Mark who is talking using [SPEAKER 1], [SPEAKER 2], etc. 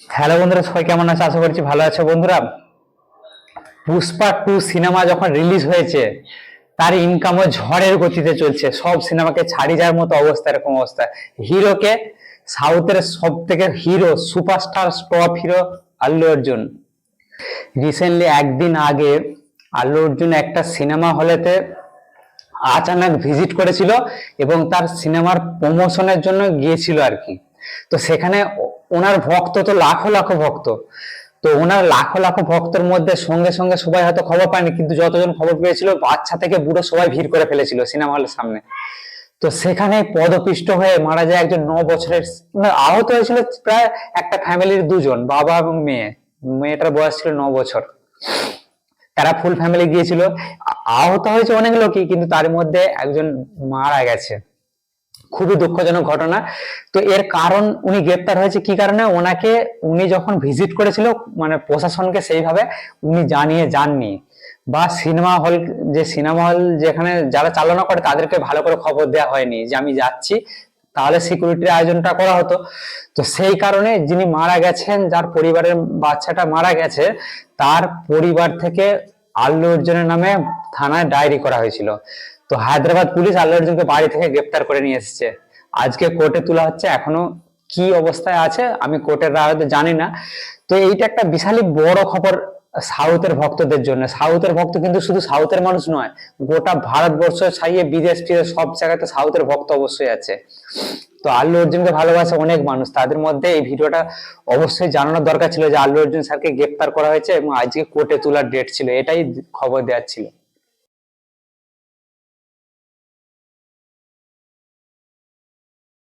[SPEAKER 1] Hello বন্ধুরা, সবাই কেমন আছে? আশা করছি ভালো আছে বন্ধুরা। পুষ্পা টু সিনেমা যখন রিলিজ হয়েছে, তার ইনকামও ঝড়ের গতিতে চলছে। সব সিনেমাকে ছাড়ি যাওয়ার মতো অবস্থা, এরকম অবস্থা। হিরোকে সাউথের সব থেকে hero superstar top hero Allu Arjun. Recently একদিন আগে আল্লু অর্জুন একটা সিনেমা হলেতে আচানক ভিজিট করেছিল এবং তার সিনেমার প্রমোশনের জন্য গিয়েছিল আর কি। তো সেখানে ওনার ভক্ত তো লাখো লাখো ভক্ত। তো ওনার লাখো লাখো ভক্তের মধ্যে সঙ্গে সঙ্গে সবাই হয়তো খবর পায়নি, কিন্তু যতজন খবর পেয়েছিল, বাচ্চা থেকে বুড়ো সবাই ভিড় করে ফেলেছিল সিনেমা হলের সামনে। তো সেখানে পদপিষ্ট হয়ে মারা যায় একজন ন বছরের মানে আহত হয়েছিল প্রায় একটা ফ্যামিলির দুজন, বাবা এবং মেয়ে। মেয়েটার বয়স ছিল ন বছর। তারা ফুল ফ্যামিলি গিয়েছিল। আহত হয়েছে অনেক লোকই, কিন্তু তার মধ্যে একজন মারা গেছে। খুবই দুঃখজনক ঘটনা। তো এর কারণ উনি গ্রেপ্তার হয়েছে কি কারণে? ওনাকে উনি যখন ভিজিট করেছিল মানে প্রশাসনকে সেইভাবে উনি জানিয়ে যাননি। বা সিনেমা হল, যে সিনেমা হল যেখানে যারা চালনা করে তাদেরকে ভালো করে খবর দেওয়া হয়নি যে আমি যাচ্ছি, তাহলে সিকিউরিটির আয়োজনটা করা হতো। তো সেই কারণে যিনি মারা গেছেন, যার পরিবারের বাচ্চাটা মারা গেছে, তার পরিবার থেকে আল্লু অর্জুনের নামে থানায় ডায়েরি করা হয়েছিল। তো হায়দ্রাবাদ পুলিশ আল্লু অর্জুনকে বাড়ি থেকে গ্রেপ্তার করে নিয়ে এসেছে। আজকে কোর্টে তোলা হচ্ছে এখনও কি অবস্থায় আছে, আমি কোর্টের রায় হয়তো জানি না। তো এইটা একটা বিশালই বড় খবর সাউথের ভক্তদের জন্য। সাউথের ভক্ত কিন্তু শুধু সাউথের মানুষ নয়, গোটা ভারতবর্ষ ছাড়িয়ে বিদেশ টিদেশ সব জায়গাতে সাউথের ভক্ত অবশ্যই আছে। তো আল্লু অর্জুনকে ভালোবাসে অনেক মানুষ, তাদের মধ্যে এই ভিডিওটা অবশ্যই জানানোর দরকার ছিল যে আল্লু অর্জুন স্যারকে গ্রেপ্তার করা হয়েছে এবং আজকে কোর্টে তোলার ডেট ছিল, এটাই খবর দেওয়ার ছিল।